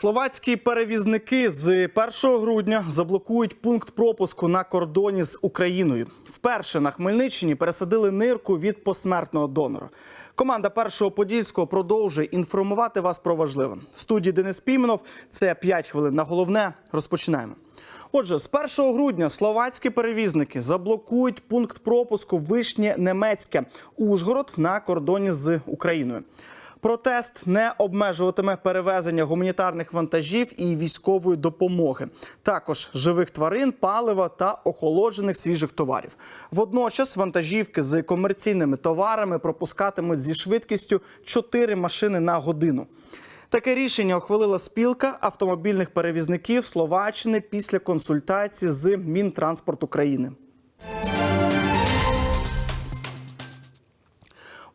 Словацькі перевізники з 1 грудня заблокують пункт пропуску на кордоні з Україною. Вперше на Хмельниччині пересадили нирку від посмертного донора. Команда першого подільського продовжує інформувати вас про важливе. В студії Денис Піменов. Це 5 хвилин на головне. Розпочинаємо. Отже, з 1 грудня словацькі перевізники заблокують пункт пропуску Вишнє Немецьке Ужгород на кордоні з Україною. Протест не обмежуватиме перевезення гуманітарних вантажів і військової допомоги, також живих тварин, палива та охолоджених свіжих товарів. Водночас вантажівки з комерційними товарами пропускатимуть зі швидкістю 4 машини на годину. Таке рішення ухвалила спілка автомобільних перевізників Словаччини після консультації з Мінтранспорт України.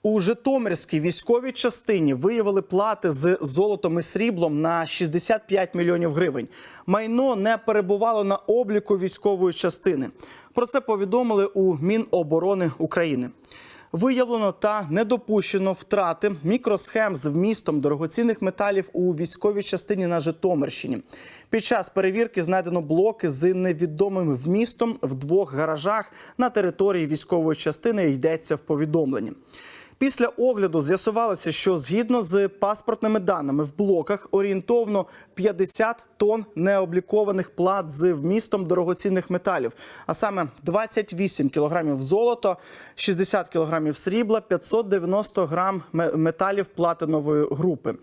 У Житомирській військовій частині виявили плати з золотом і сріблом на 65 мільйонів гривень. Майно не перебувало на обліку військової частини. Про це повідомили у Міноборони України. Виявлено та не допущено втрати мікросхем з вмістом дорогоцінних металів у військовій частині на Житомирщині. Під час перевірки знайдено блоки з невідомим вмістом в двох гаражах на території військової частини. Йдеться в повідомленні. Після огляду з'ясувалося, що згідно з паспортними даними в блоках орієнтовно 50 тонн необлікованих плат з вмістом дорогоцінних металів, а саме 28 кілограмів золота, 60 кілограмів срібла, 590 грам металів платинової групи.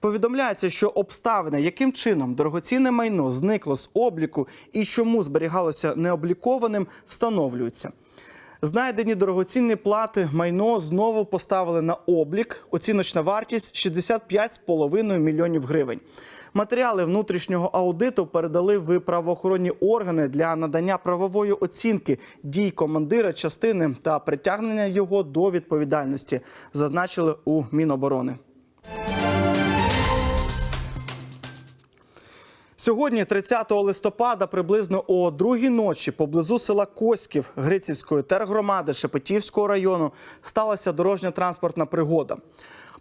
Повідомляється, що обставини, яким чином дорогоцінне майно зникло з обліку і чому зберігалося необлікованим, встановлюються. Знайдені дорогоцінні плати майно знову поставили на облік. Оціночна вартість 65,5 мільйонів гривень. Матеріали внутрішнього аудиту передали в правоохоронні органи для надання правової оцінки дій командира частини та притягнення його до відповідальності, зазначили у Міноборони. Сьогодні, 30 листопада, приблизно о другій ночі, поблизу села Коськів Грицівської тергромади Шепетівського району сталася дорожня транспортна пригода.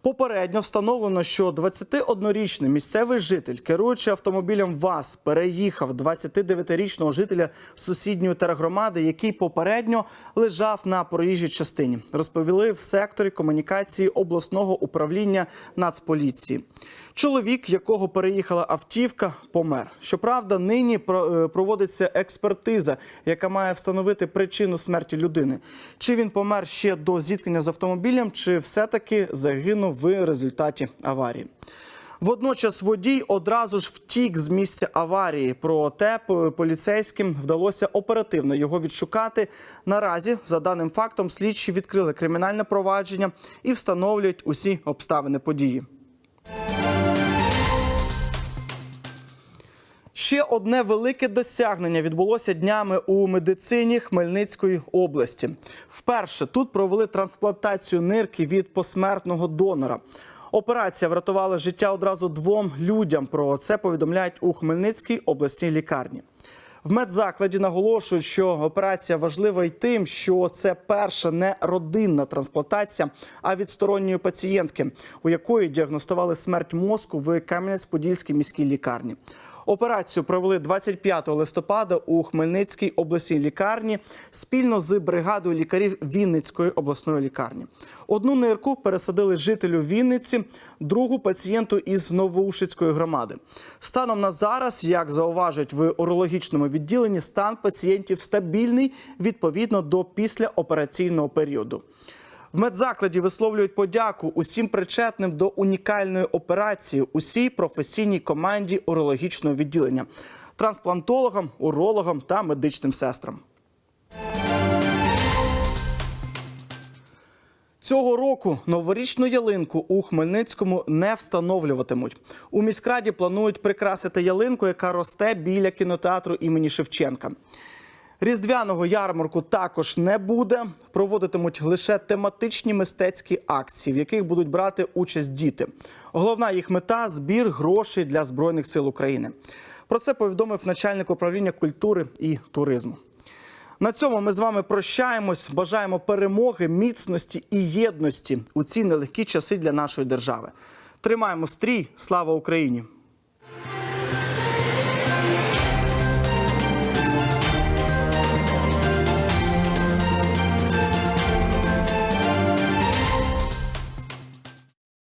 Попередньо встановлено, що 21-річний місцевий житель, керуючи автомобілем ВАЗ, переїхав 29-річного жителя сусідньої тергромади, який попередньо лежав на проїжджій частині. Розповіли в секторі комунікації обласного управління Нацполіції. Чоловік, якого переїхала автівка, помер. Щоправда, нині е, проводиться експертиза, яка має встановити причину смерті людини. Чи він помер ще до зіткнення з автомобілем, чи все-таки загинув в результаті аварії. Водночас водій одразу ж втік з місця аварії. Проте поліцейським вдалося оперативно його відшукати. Наразі, за даним фактом, слідчі відкрили кримінальне провадження і встановлюють усі обставини події. Ще одне велике досягнення відбулося днями у медицині Хмельницької області. Вперше тут провели трансплантацію нирки від посмертного донора. Операція врятувала життя одразу двом людям. Про це повідомляють у Хмельницькій обласній лікарні. В медзакладі наголошують, що операція важлива й тим, що це перша не родинна трансплантація, а від сторонньої пацієнтки, у якої діагностували смерть мозку в Кам'янець-Подільській міській лікарні. Операцію провели 25 листопада у Хмельницькій обласній лікарні спільно з бригадою лікарів Вінницької обласної лікарні. Одну нирку пересадили жителю Вінниці, другу пацієнту із Новоушицької громади. Станом на зараз, як зауважують в урологічному відділенні, стан пацієнтів стабільний відповідно до післяопераційного періоду. В медзакладі висловлюють подяку усім причетним до унікальної операції, усій професійній команді урологічного відділення, трансплантологам, урологам та медичним сестрам. Цього року новорічну ялинку у Хмельницькому не встановлюватимуть. У міськраді планують прикрасити ялинку, яка росте біля кінотеатру імені Шевченка. Різдвяного ярмарку також не буде. Проводитимуть лише тематичні мистецькі акції, в яких будуть брати участь діти. Головна їх мета збір грошей для збройних сил України. Про це повідомив начальник управління культури і туризму. На цьому ми з вами прощаємось. Бажаємо перемоги, міцності і єдності у ці нелегкі часи для нашої держави. Тримаємо стрій. Слава Україні!